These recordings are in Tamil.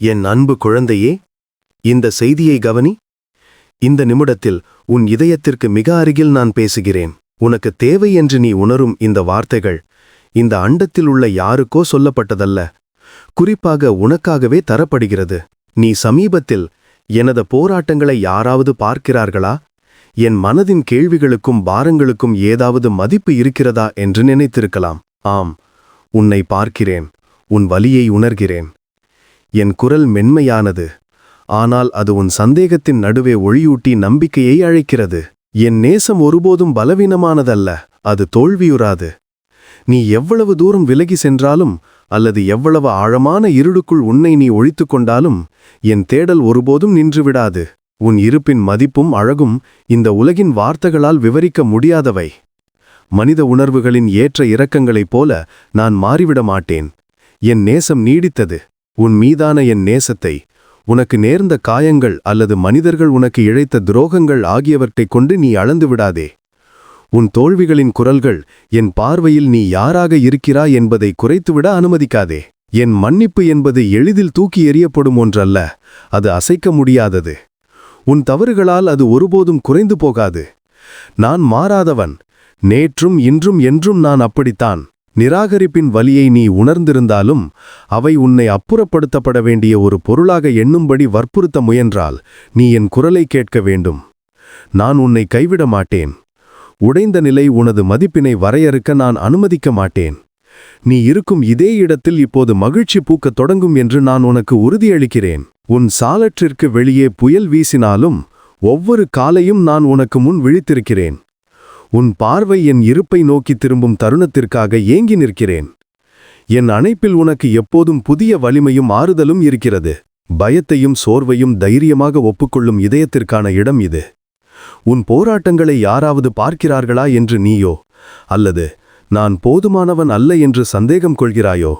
என் அன்பு குழந்தையே இந்த செய்தியை கவனி. இந்த நிமிடத்தில் உன் இதயத்திற்கு மிக அருகில் நான் பேசுகிறேன். உனக்கு தேவை என்று நீ உணரும் இந்த வார்த்தைகள் இந்த அண்டத்தில் உள்ள யாருக்கோ சொல்லப்பட்டதல்ல. குறிப்பாக உனக்காகவே தரப்படுகிறது. நீ சமீபத்தில் எனது போராட்டங்களை யாராவது பார்க்கிறார்களா? என் மனதின் கேள்விகளுக்கும் பாரங்களுக்கும் ஏதாவது மதிப்பு இருக்கிறதா என்று நினைத்திருக்கலாம். ஆம் உன்னை பார்க்கிறேன் உன் வலியை உணர்கிறேன். என் குரல் மென்மையானது. ஆனால் அது உன் சந்தேகத்தின் நடுவே ஒளியூட்டி நம்பிக்கையை அழைக்கிறது. என் நேசம் ஒருபோதும் பலவீனமானதல்ல அது தோல்வியுறாது. நீ எவ்வளவு தூரம் விலகி சென்றாலும் அல்லது எவ்வளவு ஆழமான இருளுக்குள் உன்னை நீ ஒழித்துக் கொண்டாலும் என் தேடல் ஒருபோதும் நின்றுவிடாது. உன் இருப்பின் மதிப்பும் அழகும் இந்த உலகின் வார்த்தைகளால் விவரிக்க முடியாதவை. மனித உணர்வுகளின் ஏற்ற இரக்கங்களைப் போல நான் மாறிவிட மாட்டேன் என் நேசம் நீடித்தது. உன் மீதான என் நேசத்தை உனக்கு நேர்ந்த காயங்கள் அல்லது மனிதர்கள் உனக்கு இழைத்த துரோகங்கள் ஆகியவற்றைக் கொண்டு நீ அளந்து விடாதே. உன் தோல்விகளின் குரல்கள் என் பார்வையில் நீ யாராக இருக்கிறாய் என்பதை குறைத்துவிட அனுமதிக்காதே. என் மன்னிப்பு என்பது எளிதில் தூக்கி எறியப்படும் ஒன்றல்ல அது அசைக்க முடியாதது. உன் தவறுகளால் அது ஒருபோதும் குறைந்து போகாது. நான் மாறாதவன் நேற்றும் இன்றும் என்றும் நான் அப்படித்தான். நிராகரிப்பின் வலியை நீ உணர்ந்திருந்தாலும் அவை உன்னை அப்புறப்படுத்தப்பட வேண்டிய ஒரு பொருளாக எண்ணும்படி வற்புறுத்த முயன்றால் நீ என் குரலை கேட்க வேண்டும். நான் உன்னை கைவிட மாட்டேன். உடைந்த நிலை உனது மதிப்பினை வரையறுக்க நான் அனுமதிக்க மாட்டேன். நீ இருக்கும் இதே இடத்தில் இப்போது மகிழ்ச்சி பூக்கத் தொடங்கும் என்று நான் உனக்கு உறுதியளிக்கிறேன். உன் சாலற்றிற்கு வெளியே புயல் வீசினாலும் ஒவ்வொரு காலையும் நான் உனக்கு முன் விழித்திருக்கிறேன். உன் பார்வை என் இருப்பை நோக்கி திரும்பும் தருணத்திற்காக ஏங்கி நிற்கிறேன். என் அணைப்பில் உனக்கு எப்போதும் புதிய வலிமையும் ஆறுதலும் இருக்கிறது. பயத்தையும் சோர்வையும் தைரியமாக ஒப்புக்கொள்ளும் இதயத்திற்கான இடம் இது. உன் போராட்டங்களை யாராவது பார்க்கிறார்களா என்று நீயோ? அல்லது நான் போதுமானவன் அல்ல என்று சந்தேகம் கொள்கிறாயோ?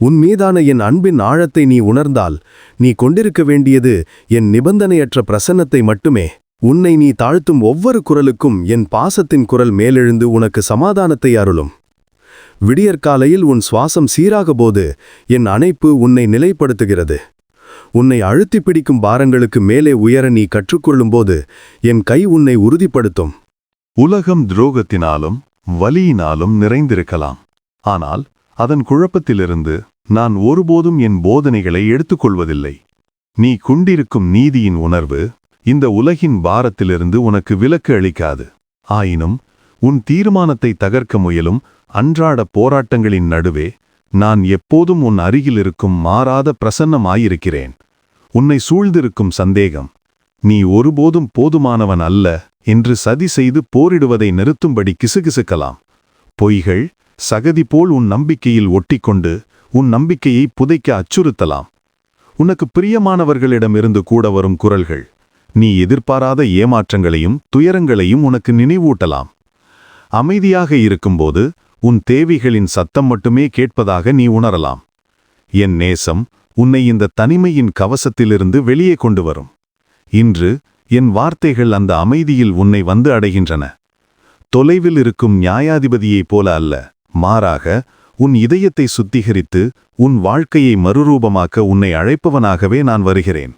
உன் மீதான என் அன்பின் ஆழத்தை நீ உணர்ந்தால் நீ கொண்டிருக்க வேண்டியது என் நிபந்தனையற்ற பிரசன்னத்தை மட்டுமே. உன்னை நீ தாழ்த்தும் ஒவ்வொரு குரலுக்கும் என் பாசத்தின் குரல் மேலெழுந்து உனக்கு சமாதானத்தை அருளும். விடியற்காலையில் உன் சுவாசம் சீராக போது என் அணைப்பு உன்னை நிலைப்படுத்துகிறது. உன்னை அழுத்தி பிடிக்கும் பாரங்களுக்கு மேலே உயர நீ கற்றுக்கொள்ளும்போது என் கை உன்னை உறுதிப்படுத்தும். உலகம் துரோகத்தினாலும் வலியினாலும் நிறைந்திருக்கலாம். ஆனால் அதன் குழப்பத்திலிருந்து நான் ஒருபோதும் என் போதனைகளை எடுத்துக்கொள்வதில்லை. நீ கொண்டிருக்கும் நீதியின் உணர்வு இந்த உலகின் பாரத்திலிருந்து உனக்கு விலக்கு அளிக்காது. ஆயினும் உன் தீர்மானத்தை தகர்க்க முயலும் அன்றாட போராட்டங்களின் நடுவே நான் எப்போதும் உன் அருகில் இருக்கும் மாறாத பிரசன்னமாயிருக்கிறேன். உன்னை சூழ்ந்திருக்கும் சந்தேகம் நீ ஒருபோதும் போதுமானவன் அல்ல என்று சதி செய்து போரிடுவதை நிறுத்தும்படி கிசுகிசுக்கலாம். பொய்கள் சகதி போல் உன் நம்பிக்கையில் ஒட்டிக்கொண்டு உன் நம்பிக்கையை புதைக்க அச்சுறுத்தலாம். உனக்கு பிரியமானவர்களிடமிருந்து கூட வரும் குரல்கள் நீ எதிர்பாராத ஏமாற்றங்களையும் துயரங்களையும் உனக்கு நினைவூட்டலாம். அமைதியாக இருக்கும்போது உன் தேவிகளின் சத்தம் மட்டுமே கேட்பதாக நீ உணரலாம். என் நேசம் உன்னை இந்த தனிமையின் கவசத்திலிருந்து வெளியே கொண்டு வரும். இன்று என் வார்த்தைகள் அந்த அமைதியில் உன்னை வந்து அடைகின்றன. தொலைவில் இருக்கும் நியாயாதிபதியைப் போல அல்ல மாறாக உன் இதயத்தை சுத்திகரித்து உன் வாழ்க்கையை மறுரூபமாக்க உன்னை அழைப்பவனாகவே நான் வருகிறேன்.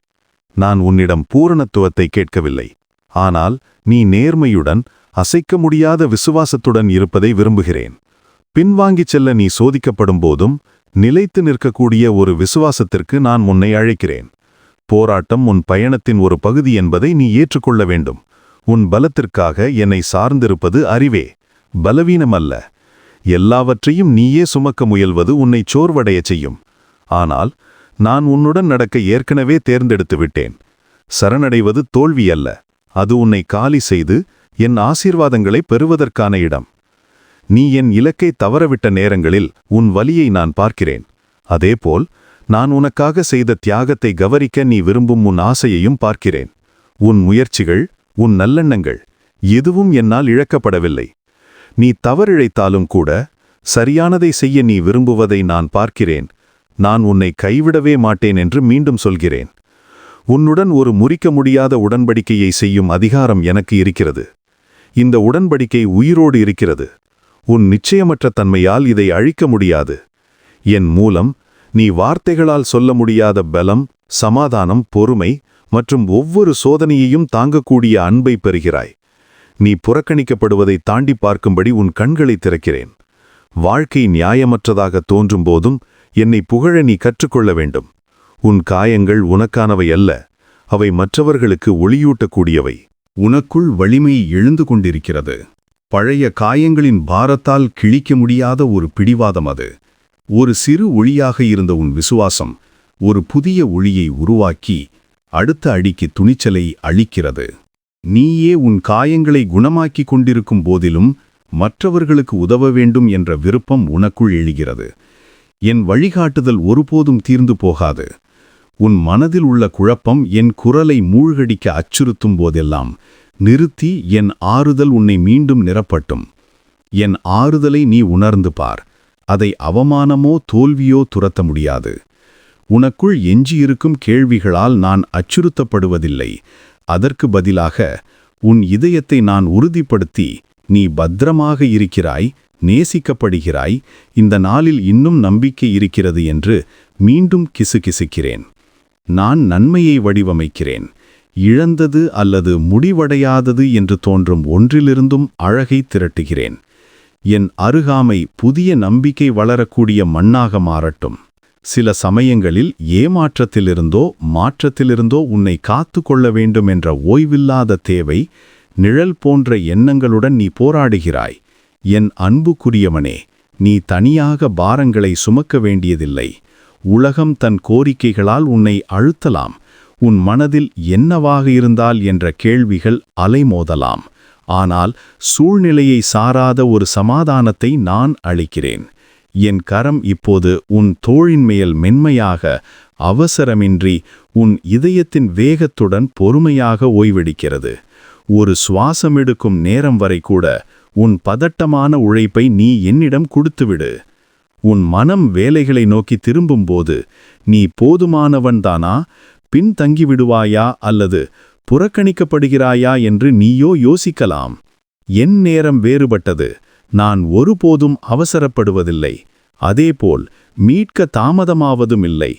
நான் உன்னிடம் பூரணத்துவத்தை கேட்கவில்லை. ஆனால் நீ நேர்மையுடன் அசைக்க முடியாத விசுவாசத்துடன் இருப்பதை விரும்புகிறேன். பின்வாங்கிச் செல்ல நீ சோதிக்கப்படும் போதும் நிலைத்து நிற்கக்கூடிய ஒரு விசுவாசத்திற்கு நான் உன்னை அழைக்கிறேன். போராட்டம் உன் பயணத்தின் ஒரு பகுதி என்பதை நீ ஏற்றுக்கொள்ள வேண்டும். உன் பலத்திற்காக என்னை சார்ந்திருப்பது அறிவே. பலவீனமல்ல. எல்லாவற்றையும் நீயே சுமக்க முயல்வது உன்னை சோர்வடையச் செய்யும். ஆனால் நான் உன்னுடன் நடக்க ஏற்கனவே தேர்ந்தெடுத்து விட்டேன். சரணடைவது தோல்வி அல்ல அது உன்னை காலி செய்து என் ஆசீர்வாதங்களை பெறுவதற்கான இடம். நீ என் இலக்கை தவறவிட்ட நேரங்களில் உன் வலியை நான் பார்க்கிறேன். அதேபோல் நான் உனக்காக செய்த தியாகத்தை கவரிக்க நீ விரும்பும் உன் ஆசையையும் பார்க்கிறேன். உன் முயற்சிகள் உன் நல்லெண்ணங்கள் எதுவும் என்னால் இழக்கப்படவில்லை. நீ தவறிழைத்தாலும் கூட சரியானதை செய்ய நீ விரும்புவதை நான் பார்க்கிறேன். நான் உன்னை கைவிடவே மாட்டேன் என்று மீண்டும் சொல்கிறேன். உன்னுடன் ஒரு முறிக்க முடியாத உடன்படிக்கையை செய்யும் அதிகாரம் எனக்கு இருக்கிறது. இந்த உடன்படிக்கை உயிரோடு இருக்கிறது. உன் நிச்சயமற்ற தன்மையால் இதை அழிக்க முடியாது. என் மூலம் நீ வார்த்தைகளால் சொல்ல முடியாத பலம் சமாதானம் பொறுமை மற்றும் ஒவ்வொரு சோதனையையும் தாங்கக்கூடிய அன்பை பெறுகிறாய். நீ புறக்கணிக்கப்படுவதை தாண்டி பார்க்கும்படி உன் கண்களை திறக்கிறேன். வாழ்க்கை நியாயமற்றதாக தோன்றும் போதும் என்னை புகழ நீ கற்றுக்கொள்ள வேண்டும். உன் காயங்கள் உனக்கானவை அல்ல அவை மற்றவர்களுக்கு ஒளியூட்டக்கூடியவை. உனக்குள் வலிமை எழுந்து கொண்டிருக்கிறது. பழைய காயங்களின் பாரத்தால் கிழிக்க முடியாத ஒரு பிடிவாதம் அது. ஒரு சிறு ஒளியாக இருந்த உன் விசுவாசம் ஒரு புதிய ஒளியை உருவாக்கி அடுத்த அடிக்கு துணிச்சலை அளிக்கிறது நீயே உன் காயங்களை குணமாக்கிக் கொண்டிருக்கும் போதிலும் மற்றவர்களுக்கு உதவ வேண்டும் என்ற விருப்பம் உனக்குள் எழுகிறது. என் வழிகாட்டுதல் ஒருபோதும் தீர்ந்து போகாது. உன் மனதில் உள்ள குழப்பம் என் குரலை மூழ்கடிக்க அச்சுறுத்தும் போதெல்லாம் நிறுத்தி என் ஆறுதல் உன்னை மீண்டும் நிரப்பட்டும். என் ஆறுதலை நீ உணர்ந்து பார். அதை அவமானமோ தோல்வியோ துரத்த முடியாது. உனக்குள் எஞ்சியிருக்கும் கேள்விகளால் நான் அச்சுறுத்தப்படுவதில்லை. அதற்கு பதிலாக உன் இதயத்தை நான் உறுதிப்படுத்தி நீ பத்திரமாக இருக்கிறாய். நேசிக்கப்படுகிறாய். இந்த நாளில் இன்னும் நம்பிக்கை இருக்கிறது என்று மீண்டும் கிசுகிசுக்கிறேன். நான் நன்மையை வடிவமைக்கிறேன். இழந்தது அல்லது முடிவடையாதது என்று தோன்றும் ஒன்றிலிருந்தும் அழகை திரட்டுகிறேன். என் அருகாமை புதிய நம்பிக்கை வளரக்கூடிய மண்ணாக மாறட்டும். சில சமயங்களில் ஏமாற்றத்திலிருந்தோ மாற்றத்திலிருந்தோ உன்னை காத்து கொள்ள வேண்டும் என்ற ஓய்வில்லாத தேவை நிழல் போன்ற எண்ணங்களுடன் நீ போராடுகிறாய். என் அன்புக்குரியவனே நீ தனியாக பாரங்களை சுமக்க வேண்டியதில்லை. உலகம் தன் கோரிக்கைகளால் உன்னை அழுத்தலாம். உன் மனதில் என்னவாக இருந்தால் என்ற கேள்விகள் அலைமோதலாம். ஆனால் சூழ்நிலையை சாராத ஒரு சமாதானத்தை நான் அளிக்கிறேன். என் கரம் இப்போது உன் தோழின் மேல் மென்மையாக அவசரமின்றி உன் இதயத்தின் வேகத்துடன் பொறுமையாக ஓய்வெடுக்கிறது. ஒரு சுவாசமெடுக்கும் நேரம் வரை கூட உன் பதட்டமான உழைப்பை நீ என்னிடம் கொடுத்துவிடு. உன் மனம் வேலைகளை நோக்கி திரும்பும்போது நீ போதுமானவன்தானா பின்தங்கிவிடுவாயா அல்லது புறக்கணிக்கப்படுகிறாயா என்று நீயோ யோசிக்கலாம். என் நேரம் வேறுபட்டது. நான் ஒருபோதும் அவசரப்படுவதில்லை. அதேபோல் மீட்க தாமதமாவதும் இல்லை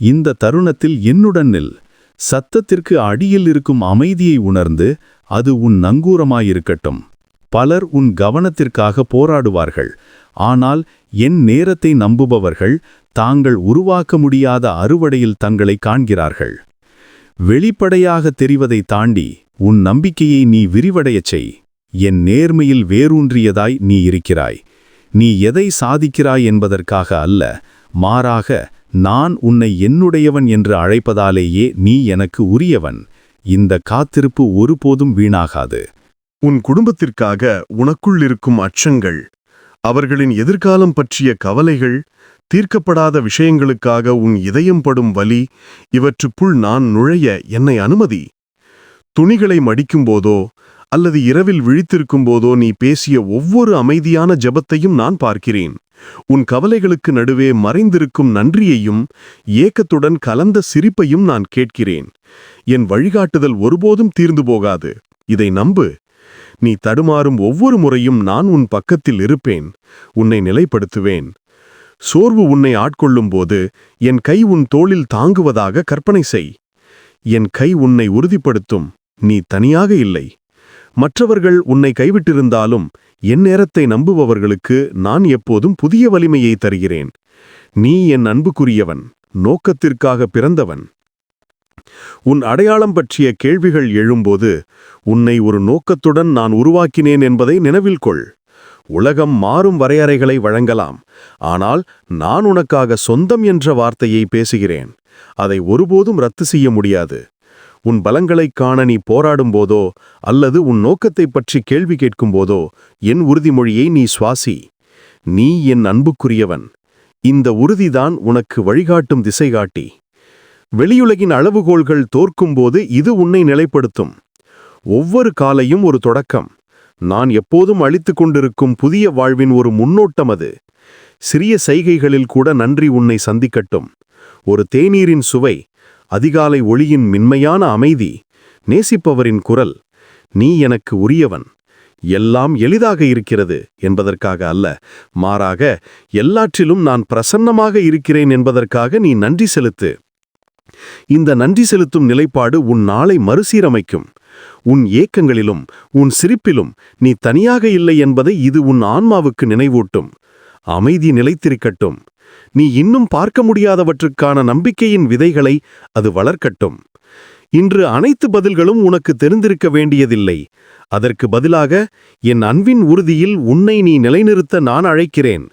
இந்த தருணத்தில் என்னுடன் நில். சத்தத்திற்கு அடியில் இருக்கும் அமைதியை உணர்ந்து அது உன் நங்கூரமாயிருக்கட்டும். பலர் உன் கவனத்திற்காக போராடுவார்கள். ஆனால் என் நேரத்தை நம்புபவர்கள் தாங்கள் உருவாக்க முடியாத அறுவடையில் தங்களை காண்கிறார்கள். வெளிப்படையாக தெரிவதை தாண்டி உன் நம்பிக்கையை நீ விரிவடையச் செய். என் நேர்மையில் வேரூன்றியதாய் நீ இருக்கிறாய். நீ எதை சாதிக்கிறாய் என்பதற்காக அல்ல மாறாக நான் உன்னை என்னுடையவன் என்று அழைப்பதாலேயே நீ எனக்கு உரியவன். இந்த காத்திருப்பு ஒருபோதும் வீணாகாது. உன் குடும்பத்திற்காக உனக்குள் இருக்கும் அச்சங்கள் அவர்களின் எதிர்காலம் பற்றிய கவலைகள் தீர்க்கப்படாத விஷயங்களுக்காக உன் இதயம் படும் வலி இவற்றுக்குள் நான் நுழைய என்னை அனுமதி? துணிகளை மடிக்கும்போதோ அல்லது இரவில் விழித்திருக்கும் போதோ நீ பேசிய ஒவ்வொரு அமைதியான ஜெபத்தையும் நான் பார்க்கிறேன். உன் கவலைகளுக்கு நடுவே மறைந்திருக்கும் நன்றியையும் ஏக்கத்துடன் கலந்த சிரிப்பையும் நான் கேட்கிறேன். என் வழிகாட்டுதல் ஒருபோதும் தீர்ந்து போகாது. இதை நம்பு. நீ தடுமாறும் ஒவ்வொரு முறையும் நான் உன் பக்கத்தில் இருப்பேன் உன்னை நிலைப்படுத்துவேன். சோர்வு உன்னை ஆட்கொள்ளும்போது என் கை உன் தோளில் தாங்குவதாக கற்பனை செய். என் கை உன்னை உறுதிப்படுத்தும் நீ தனியாக இல்லை. மற்றவர்கள் உன்னை கைவிட்டிருந்தாலும் என் நேரத்தை நம்புபவர்களுக்கு நான் எப்போதும் புதிய வலிமையை தருகிறேன். நீ என் அன்புக்குரியவன் நோக்கத்திற்காக பிறந்தவன். உன் அடையாளம் பற்றிய கேள்விகள் எழும்போது உன்னை ஒரு நோக்கத்துடன் நான் உருவாக்கினேன் என்பதை நினைவில் கொள். உலகம் மாறும் வரையறைகளை வழங்கலாம். ஆனால் நான் உனக்காக சொந்தம் என்ற வார்த்தையை பேசுகிறேன். அதை ஒருபோதும் ரத்து செய்ய முடியாது. உன் பலங்களைக் காண நீ போராடும்போதோ அல்லது உன் நோக்கத்தைப் பற்றி கேள்வி கேட்கும்போதோ என் உறுதிமொழியை நீ சுவாசி. நீ என் அன்புக்குரியவன். இந்த உறுதிதான் உனக்கு வழிகாட்டும் திசைகாட்டி. வெளியுலகின் அளவுகோல்கள் தோற்கும்போது இது உன்னை நிலைப்படுத்தும். ஒவ்வொரு காலையும் ஒரு தொடக்கம். நான் எப்போதும் அழித்து கொண்டிருக்கும் புதிய வாழ்வின் ஒரு முன்னோட்டம் அது. சிறிய செய்கைகளில் கூட நன்றி உன்னை சந்திக்கட்டும். ஒரு தேநீரின் சுவை அதிகாலை ஒளியின் மென்மையான அமைதி நேசிப்பவரின் குரல் நீ எனக்கு உரியவன். எல்லாம் எளிதாக இருக்கிறது என்பதற்காக அல்ல மாறாக எல்லாற்றிலும் நான் பிரசன்னமாக இருக்கிறேன் என்பதற்காக நீ நன்றி செலுத்து. இந்த நன்றி செலுத்தும் நிலைப்பாடு உன் நாளை மறுசீரமைக்கும். உன் ஏக்கங்களிலும் உன் சிரிப்பிலும் நீ தனியாக இல்லை என்பதை இது உன் ஆன்மாவுக்கு நினைவூட்டும். அமைதி நிலைத்திருக்கட்டும். நீ இன்னும் பார்க்க முடியாதவற்றுக்கான நம்பிக்கையின் விதைகளை அது வளர்க்கட்டும். இன்று அனைத்து பதில்களும் உனக்கு தெரிந்திருக்க வேண்டியதில்லை. அதற்கு பதிலாக என் அன்பின் உறுதியில் உன்னை நீ நிலைநிறுத்த நான் அழைக்கிறேன்.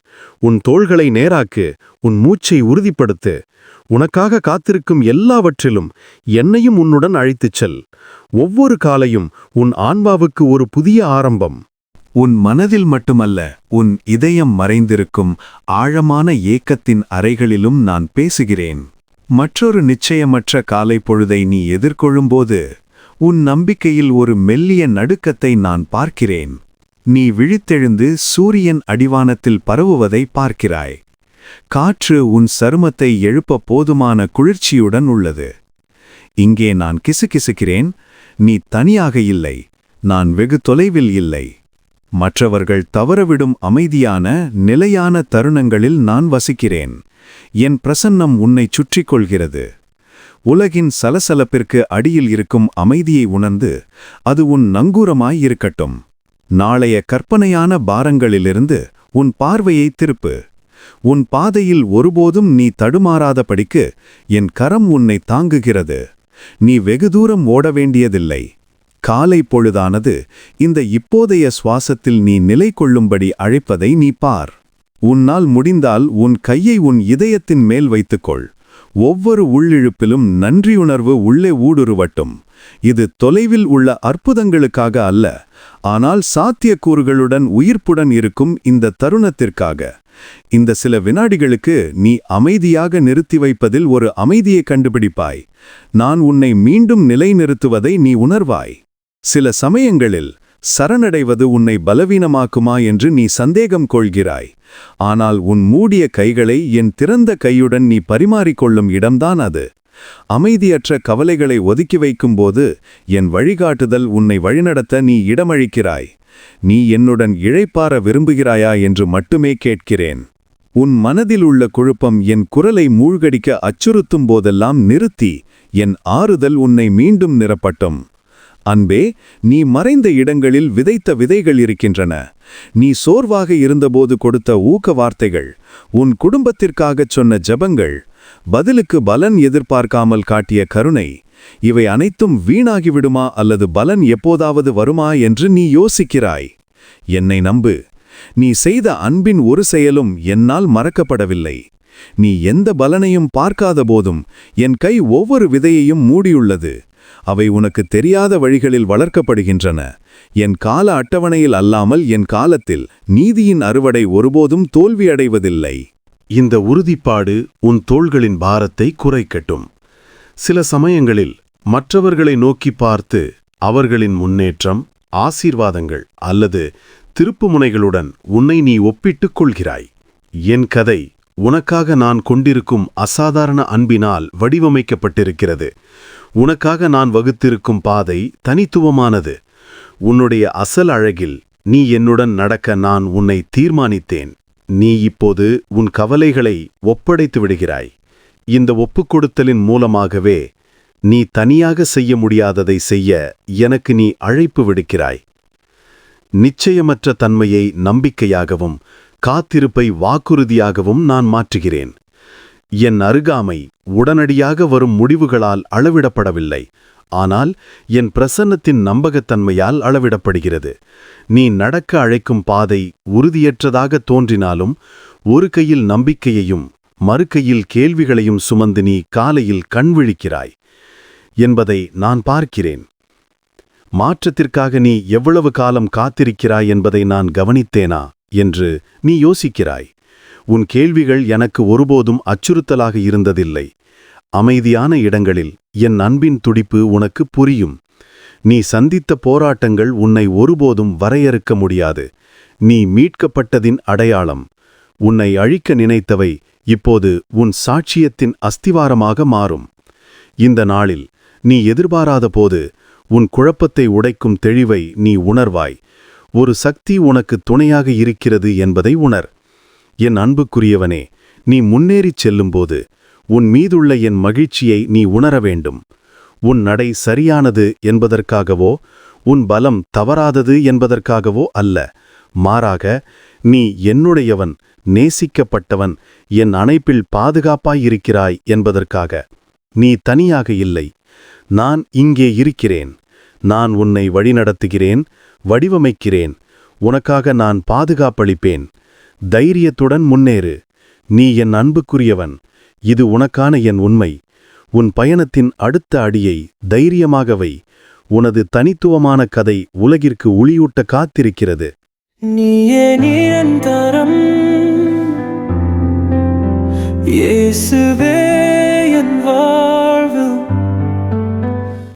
உன் தோள்களை நேராக்கு உன் மூச்சை உறுதிப்படுத்து. உனக்காக காத்திருக்கும் எல்லாவற்றிலும் என்னையும் உன்னுடன் அழைத்துச் செல். ஒவ்வொரு காலையும் உன் ஆன்மாவுக்கு ஒரு புதிய ஆரம்பம். உன் மனதில் மட்டுமல்ல உன் இதயம் மறைந்திருக்கும் ஆழமான ஏக்கத்தின் அறைகளிலும் நான் பேசுகிறேன். மற்றொரு நிச்சயமற்ற காலை பொழுதை நீ எதிர்கொள்ளும்போது உன் நம்பிக்கையில் ஒரு மெல்லிய நடுக்கத்தை நான் பார்க்கிறேன். நீ விழித்தெழுந்து சூரியன் அடிவானத்தில் பரவுவதை பார்க்கிறாய். காற்று உன் சருமத்தை எழுப்ப போதுமான குளிர்ச்சியுடன் உள்ளது. இங்கே நான் கிசுகிசுக்கிறேன் நீ தனியாக இல்லை நான் வெகு தொலைவில் இல்லை. மற்றவர்கள் தவறவிடும் அமைதியான நிலையான தருணங்களில் நான் வசிக்கிறேன். என் பிரசன்னம் உன்னை சுற்றிக் கொள்கிறது உலகின் சலசலப்பிற்கு அடியில் இருக்கும் அமைதியை உணர்ந்து அது உன் நங்கூரமாய் இருக்கட்டும். நாளைய கற்பனையான பாரங்களிலிருந்து உன் பார்வையை திருப்பு. உன் பாதையில் ஒருபோதும் நீ தடுமாறாதபடிக்கு என் கரம் உன்னை தாங்குகிறது. நீ வெகு தூரம் ஓட வேண்டியதில்லை. காலை பொழுதானது இந்த இப்போதைய சுவாசத்தில் நீ நிலை கொள்ளும்படி அழைப்பதை நீ பார். உன்னால் முடிந்தால் உன் கையை உன் இதயத்தின் மேல் வைத்துக்கொள். ஒவ்வொரு உள்ளிழுப்பிலும் நன்றியுணர்வு உள்ளே ஊடுருவட்டும். இது தொலைவில் உள்ள அற்புதங்களுக்காக அல்ல ஆனால் சாத்தியக்கூறுகளுடன் உயிர்ப்புடன் இருக்கும் இந்த தருணத்திற்காக. இந்த சில வினாடிகளுக்கு நீ அமைதியாக நிறுத்தி வைப்பதில் ஒரு அமைதியை கண்டுபிடிப்பாய். நான் உன்னை மீண்டும் நிலைநிறுத்துவதை நீ உணர்வாய். சில சமயங்களில் சரணடைவது உன்னை பலவீனமாக்குமா என்று நீ சந்தேகம் கொள்கிறாய். ஆனால் உன் மூடிய கைகளை என் திறந்த கையுடன் நீ பரிமாறிக்கொள்ளும் இடம்தான் அது. அமைதியற்ற கவலைகளை ஒதுக்கி வைக்கும்போது என் வழிகாட்டுதல் உன்னை வழிநடத்த நீ இடமளிக்கிறாய். நீ என்னுடன் இழைப்பார விரும்புகிறாயா என்று மட்டுமே கேட்கிறேன். உன் மனதில் உள்ள குழப்பம் என் குரலை மூழ்கடிக்க அச்சுறுத்தும் போதெல்லாம் நிறுத்தி என் ஆறுதல் உன்னை மீண்டும் நிரப்பட்டும். அன்பே நீ மறைந்த இடங்களில் விதைத்த விதைகள் இருக்கின்றன. நீ சோர்வாக இருந்தபோது கொடுத்த ஊக்க வார்த்தைகள் உன் குடும்பத்திற்காகச் சொன்ன ஜெபங்கள் பதிலுக்கு பலன் எதிர்பார்க்காமல் காட்டிய கருணை இவை அனைத்தும் வீணாகிவிடுமா அல்லது பலன் எப்போதாவது வருமா என்று நீ யோசிக்கிறாய். என்னை நம்பு நீ செய்த அன்பின் ஒரு செயலும் என்னால் மறக்கப்படவில்லை. நீ எந்த பலனையும் பார்க்காத போதும் என் கை ஒவ்வொரு விதையையும் மூடியுள்ளது. அவை உனக்கு தெரியாத வழிகளில் வளர்க்கப்படுகின்றன. என் கால அட்டவணையில் அல்லாமல் என் காலத்தில் நீதியின் அறுவடை ஒருபோதும் தோல்வியடைவதில்லை. இந்த உறுதிப்பாடு உன் தோள்களின் பாரத்தை குறைக்கட்டும். சில சமயங்களில் மற்றவர்களை நோக்கி பார்த்து அவர்களின் முன்னேற்றம் ஆசீர்வாதங்கள் அல்லது திருப்புமுனைகளுடன் உன்னை நீ ஒப்பிட்டுக் கொள்கிறாய். என் கதை உனக்காக நான் கொண்டிருக்கும் அசாதாரண அன்பினால் வடிவமைக்கப்பட்டிருக்கிறது. உனக்காக நான் வகுத்திருக்கும் பாதை தனித்துவமானது. உன்னுடைய அசல் அழகில் நீ என்னுடன் நடக்க நான் உன்னை தீர்மானித்தேன். நீ இப்போது உன் கவலைகளை ஒப்படைத்து விடுகிறாய். இந்த ஒப்புக்கொடுத்தலின் மூலமாகவே நீ தனியாக செய்ய முடியாததை செய்ய எனக்கு நீ அழைப்பு விடுக்கிறாய். நிச்சயமற்ற தன்மையை நம்பிக்கையாகவும் காத்திருப்பை வாக்குறுதியாகவும் நான் மாற்றுகிறேன். என் அருகாமை உடனடியாக வரும் முடிவுகளால் அளவிடப்படவில்லை. ஆனால் என் பிரசன்னத்தின் நம்பகத்தன்மையால் அளவிடப்படுகிறது. நீ நடக்க அழைக்கும் பாதை உறுதியற்றதாக தோன்றினாலும் ஒரு கையில் நம்பிக்கையையும் மறுக்கையில் கேள்விகளையும் சுமந்து நீ காலையில் கண்விழிக்கிறாய் என்பதை நான் பார்க்கிறேன். மாற்றத்திற்காக நீ எவ்வளவு காலம் காத்திருக்கிறாய் என்பதை நான் கவனித்தேனா? என்று நீ யோசிக்கிறாய். உன் கேள்விகள் எனக்கு ஒருபோதும் அச்சுறுத்தலாக இருந்ததில்லை. அமைதியான இடங்களில் என் அன்பின் துடிப்பு உனக்கு புரியும். நீ சந்தித்த போராட்டங்கள் உன்னை ஒருபோதும் வரையறுக்க முடியாது. நீ மீட்கப்பட்டதின் அடையாளம். உன்னை அழிக்க நினைத்தவை இப்போது உன் சாட்சியத்தின் அஸ்திவாரமாக மாறும். இந்த நாளில் நீ எதிர்பாராத போது உன் குழப்பத்தை உடைக்கும் தெளிவை நீ உணர்வாய். ஒரு சக்தி உனக்கு துணையாக இருக்கிறது என்பதை உணர். என் அன்புக்குரியவனே நீ முன்னேறிச் செல்லும்போது உன் மீதுள்ள என் மகிழ்ச்சியை நீ உணர வேண்டும். உன் நடை சரியானது என்பதற்காகவோ உன் பலம் தவறாதது என்பதற்காகவோ அல்ல. மாறாக நீ என்னுடையவன் நேசிக்கப்பட்டவன் என் அணைப்பில் பாதுகாப்பாயிருக்கிறாய் என்பதற்காக. நீ தனியாக இல்லை. நான் இங்கே இருக்கிறேன். நான் உன்னை வழிநடத்துகிறேன் வடிவமைக்கிறேன். உனக்காக நான் பாதுகாப்பளிப்பேன். தைரியத்துடன் முன்னேறு. நீ என் அன்புக்குரியவன். இது உனக்கான என் உண்மை. உன் பயணத்தின் அடுத்த அடியை தைரியமாகவை உனது தனித்துவமான கதை உலகிற்கு ஒளியூட்ட காத்திருக்கிறது. நீயே நிரந்தரம். இயேசுவே என் வா